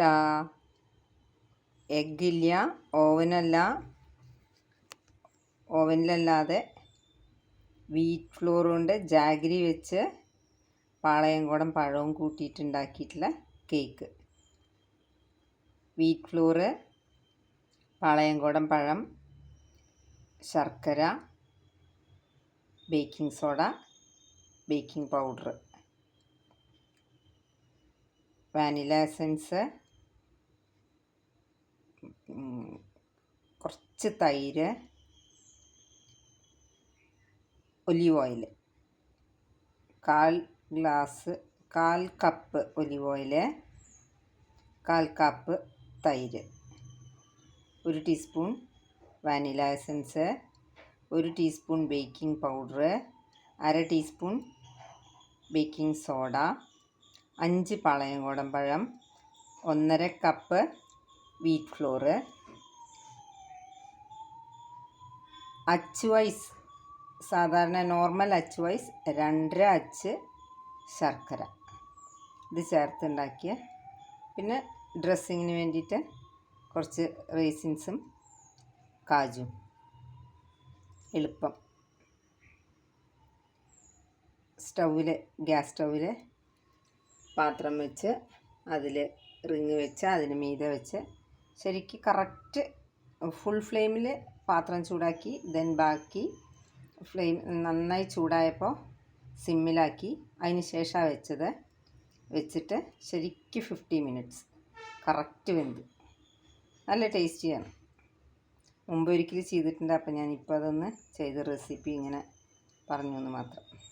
മുട്ട എഗ്ഗില്ല ഓവനല്ല ഓവനിലല്ലാതെ വീറ്റ് ഫ്ലോർ കൊണ്ട് ജാഗരി വെച്ച് പാളയംകുടം പഴവും കൂട്ടിയിട്ടുണ്ടാക്കിയിട്ടുള്ള കേക്ക്. വീറ്റ് ഫ്ലോറ് പാളയംകുടം പഴം ശർക്കര baking soda baking powder vanilla essence കുറച്ച് തൈര് ഒലിവ് ഓയിൽ കാൽ ഗ്ലാസ് കാൽ കപ്പ് ഒലിവ് ഓയിൽ കാൽ കപ്പ് തൈര് ഒരു ടീസ്പൂൺ വാനില എസൻസ് ഒരു ടീസ്പൂൺ ബേക്കിംഗ് പൗഡർ അര ടീസ്പൂൺ ബേക്കിംഗ് സോഡ അഞ്ച് പാളയംകോടൻ പഴം ഒന്നര കപ്പ് വീറ്റ് ഫ്ലോറ് അച്ച് വൈസ്. സാധാരണ നോർമൽ അച്ച് വൈസ് രണ്ടര അച്ച് ശർക്കര. ഇത് ചേർത്തുണ്ടാക്കിയ പിന്നെ ഡ്രസ്സിങ്ങിന് വേണ്ടിയിട്ട് കുറച്ച് റേസിൻസും കാജും എളുപ്പം. സ്റ്റൗവിൽ ഗ്യാസ് സ്റ്റൗവിൽ പാത്രം വെച്ച് അതിൽ റിങ് വെച്ച് അതിന് മീതെ വെച്ച് ശരിക്കും കറക്റ്റ് ഫുൾ ഫ്ലെയിമിൽ പാത്രം ചൂടാക്കി ദെൻ ബാക്കി ഫ്ലെയിം നന്നായി ചൂടായപ്പോൾ സിമ്മിലാക്കി. അതിന് ശേഷമാണ് വെച്ചത്. വെച്ചിട്ട് ശരിക്കും ഫിഫ്റ്റി മിനിറ്റ്സ് കറക്റ്റ് വെന്ത്. നല്ല ടേസ്റ്റിയാണ് മുമ്പ് ഒരിക്കലും ചെയ്തിട്ടുണ്ട്. അപ്പം ഞാനിപ്പോൾ അതൊന്ന് ചെയ്ത റെസിപ്പി ഇങ്ങനെ പറഞ്ഞു എന്ന് മാത്രം.